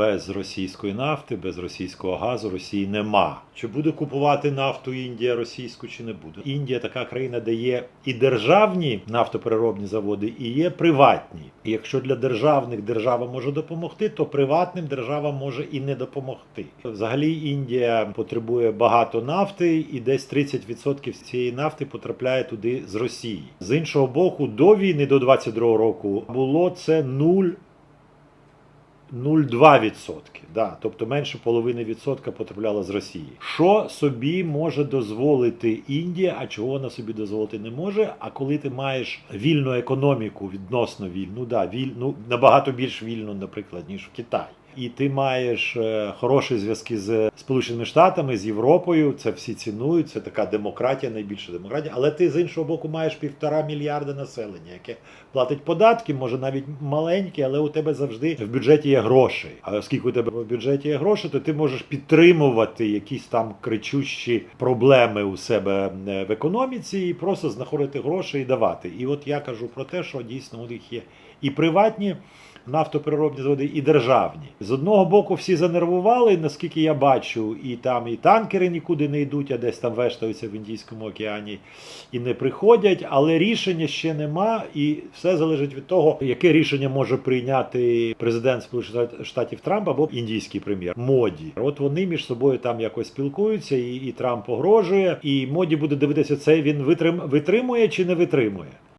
без російської нафти, без російського газу Росії нема. Чи буде купувати нафту Індія російську, чи не буде? Індія така країна, де є і державні нафтопереробні заводи, і є приватні. І якщо для державних держава може допомогти, то приватним держава може і не допомогти. Взагалі Індія потребує багато нафти, і десь 30% цієї нафти потрапляє туди з Росії. З іншого боку, до війни, до 22 року, було це 0 0,2%. Да, тобто менше половини відсотка потрапляло з Росії. Що собі може дозволити Індія, а чого вона собі дозволити не може? А коли ти маєш вільну економіку, відносно вільну, да, віль, ну, набагато більш вільну, наприклад, ніж в Китаї. І ти маєш е, хороші зв'язки з Сполученими Штатами, з Європою. Це всі цінують. Це така демократія, найбільша демократія. Але ти з іншого боку маєш півтора мільярда населення, яке платить податки, може навіть маленькі, але у тебе завжди в бюджеті є гроші. А оскільки у тебе в бюджеті є гроші, то ти можеш підтримувати якісь там кричущі проблеми у себе е, в економіці і просто знаходити гроші і давати. І от я кажу про те, що дійсно у них є і приватні нафтопереробні заводи, і державні. З одного боку, всі занервували, наскільки я бачу, і там і танкери нікуди не йдуть, а десь там вештаються в Індійському океані і не приходять. Але рішення ще нема, і все залежить від того, яке рішення може прийняти президент Сполучених Штатів Трамп або індійський прем'єр Моді. От вони між собою там якось спілкуються, і, і Трамп погрожує, і Моді буде дивитися, це він витрим, витримує чи не витримує.